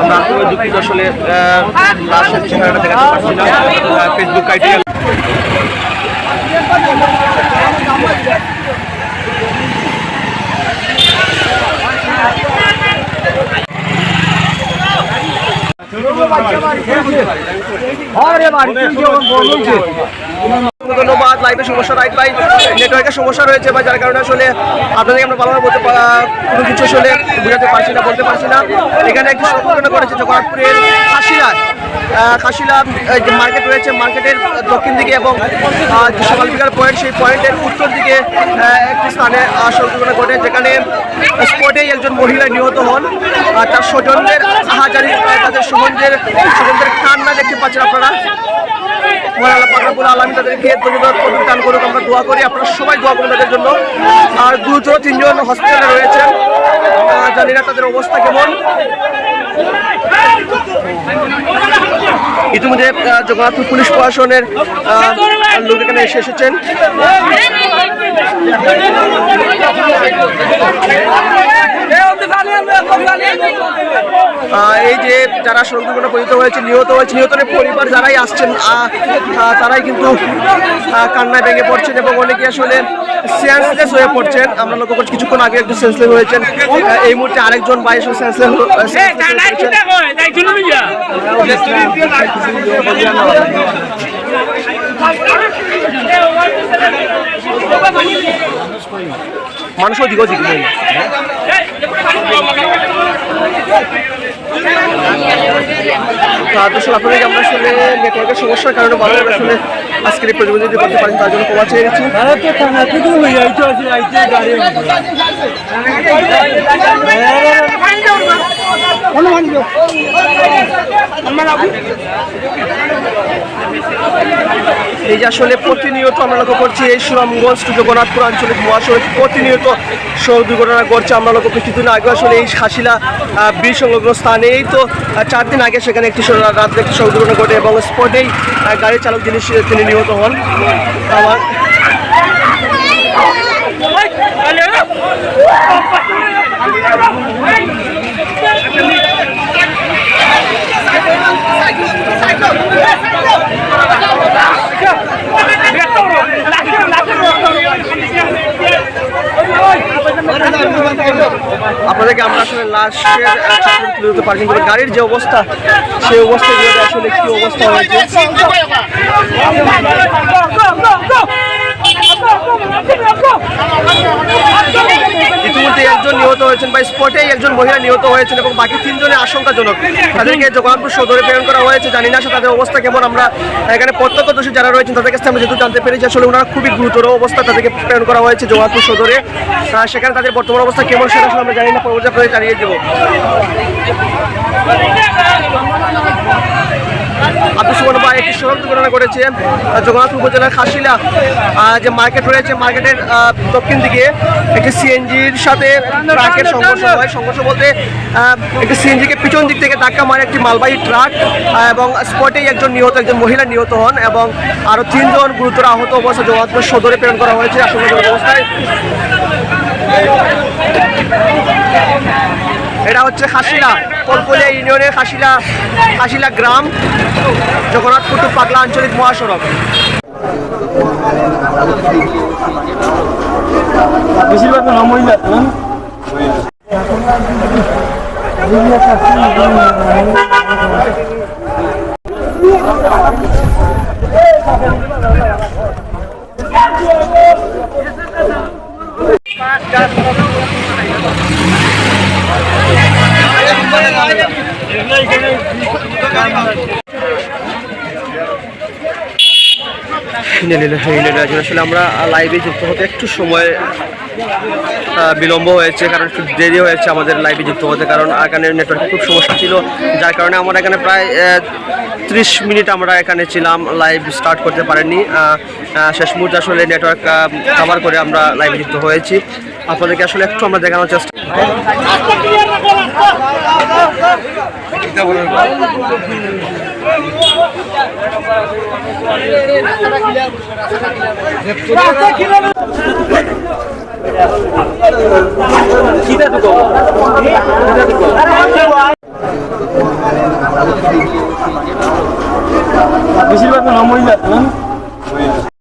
আমরা আসলে দুঃখিত আসলে লাশের চেহারাটা দেখাতে পারছি ফেসবুক আইডি ধন্যবাদ। লাইভে সমস্যা রাইট ভাই নেটওয়ার্কের সমস্যা রয়েছে বা যার কারণে আসলে আপনাদেরকে আমরা ভালোভাবে বলতে কোনো কিছু আসলে বোঝাতে পারছি না বলতে পারছি না। এখানে একটি সংগঠন করেছে আহ, খাসিলা আহ, যে মার্কেট রয়েছে মার্কেটের দক্ষিণ দিকে এবং সকাল বিকাল পয়েন্ট সেই পয়েন্টের উত্তর দিকে একটি স্থানে সংঘটনা ঘটে যেখানে স্পটেই একজন মহিলা নিহত হন। তার স্বজনদের হাজারি তাদের স্বজনদের স্বজনদের কান্না দেখতে পাচ্ছেন আপনারা। আমরা করি। আপনারা সবাই জন্য। আর গুরুতর তিনজন হসপিটালে রয়েছেন। জানি না তাদের অবস্থা কেমন। ইতিমধ্যে জগন্নাথপুর পুলিশ প্রশাসনের লোক এখানে এসে এসেছেন। এই যে যারা সড়ক দুর্ঘটনা পতিত হয়েছে নিহত হয়েছে নিহতের পরিবার যারাই আসছেন তারাই কিন্তু কান্নায় ভেঙে পড়ছেন এবং অনেকে আসলে সেন্সলেস হয়ে পড়ছেন। আমরা লক্ষ্য করছি কিছুক্ষণ আগে একটু সেন্সলেস হয়েছেন। এই মুহূর্তে আরেকজন বাইশ সেন্সলেস সেন্সলেস মানুষ অধিক অধিক নেই দর্শক আপনাদেরকে আমরা আসলে নেটওয়ার্কের সমস্যার কারণে বারবার আসলে আজকের এই প্রতিবেদনটি করতে পারি তার জন্য ক্ষমা চেয়ে নিচ্ছি। এই যে আসলে প্রতিনিয়ত আমরা লক্ষ্য করছি এই সুনামগঞ্জ টু জগন্নাথপুর আঞ্চলিক মহাসড়ক প্রতিনিয়ত সড়ক দুর্ঘটনা ঘটছে আমরা লক্ষ্য করছি কিছুদিন আগে আসলে এই হাসিলা বীর সংলগ্ন স্থানে এই তো চার দিন আগে সেখানে একটি রাত্রে একটি সড়ক দুর্ঘটনা ঘটে এবং স্পটেই গাড়ির চালক যিনি তিনি নিহত হন আমার আপনাদেরকে আমরা আসলে লাশের তুলে ধরতে পারছি কিন্তু গাড়ির যে অবস্থা, সেই অবস্থায় যে আসলে কি অবস্থা হয়েছে ইতিমধ্যে একজন নিহত হয়েছেন বা স্পটেই একজন মহিলা নিহত হয়েছেন এবং বাকি তিনজনের আশঙ্কাজনক। তাদেরকে জগন্নাথপুর সদরে প্রেরণ করা হয়েছে, জানি না তাদের অবস্থা কেমন। আমরা এখানে প্রত্যক্ষদর্শী যারা রয়েছেন, তাদের কাছে আমরা যেহেতু জানতে পেরেছি, আসলে ওনারা খুবই গুরুতর অবস্থা তাদেরকে প্রেরণ করা হয়েছে জগন্নাথপুর সদরে। সেখানে তাদের বর্তমান অবস্থা কেমন সেটা আসলে আমরা জানি না, পরবর্তী জানিয়ে দেবো। আব্দুল সুমন একটি সড়ক দুর্ঘটনা আহ, জগন্নাথপুর উপজেলার খাসিলা যে মার্কেট রয়েছে মার্কেটের দক্ষিণ দিকে একটি সিএনজির সাথে ট্রাকের সংঘর্ষ হয়। সংঘর্ষ বলতে একটি সিএনজিকে পিছন দিক থেকে ধাক্কা মারে একটি মালবাহী ট্রাক এবং স্পটেই একজন নিহত একজন মহিলা নিহত হন এবং আরও তিনজন গুরুতর আহত অবস্থায় জগন্নাথপুর সদরে প্রেরণ করা হয়েছে। আশঙ্কাজনক অবস্থায়। এটা হচ্ছে খাসিলা কলকলিয়া ইউনিয়নের খাসিলা খাসিলা গ্রাম জগন্নাথপুর টু পাগলা আঞ্চলিক মহাসড়ক। বেশিরভাগ মহিলা আসলে আমরা লাইভে যুক্ত হতে একটু সময় বিলম্ব হয়েছে, কারণ একটু দেরি হয়েছে আমাদের লাইভে যুক্ত হতে, কারণ এখানে নেটওয়ার্কে খুব সমস্যা ছিল, যার কারণে আমরা এখানে প্রায় ত্রিশ মিনিট আমরা এখানে ছিলাম লাইভ স্টার্ট করতে পারিনি শেষ মুহূর্তে আসলে নেটওয়ার্ক কাভার করে আমরা লাইভে যুক্ত হয়েছি। আপনাদেরকে আসলে একটু আমরা দেখানোর চেষ্টা বেশিরভাগ মহিলা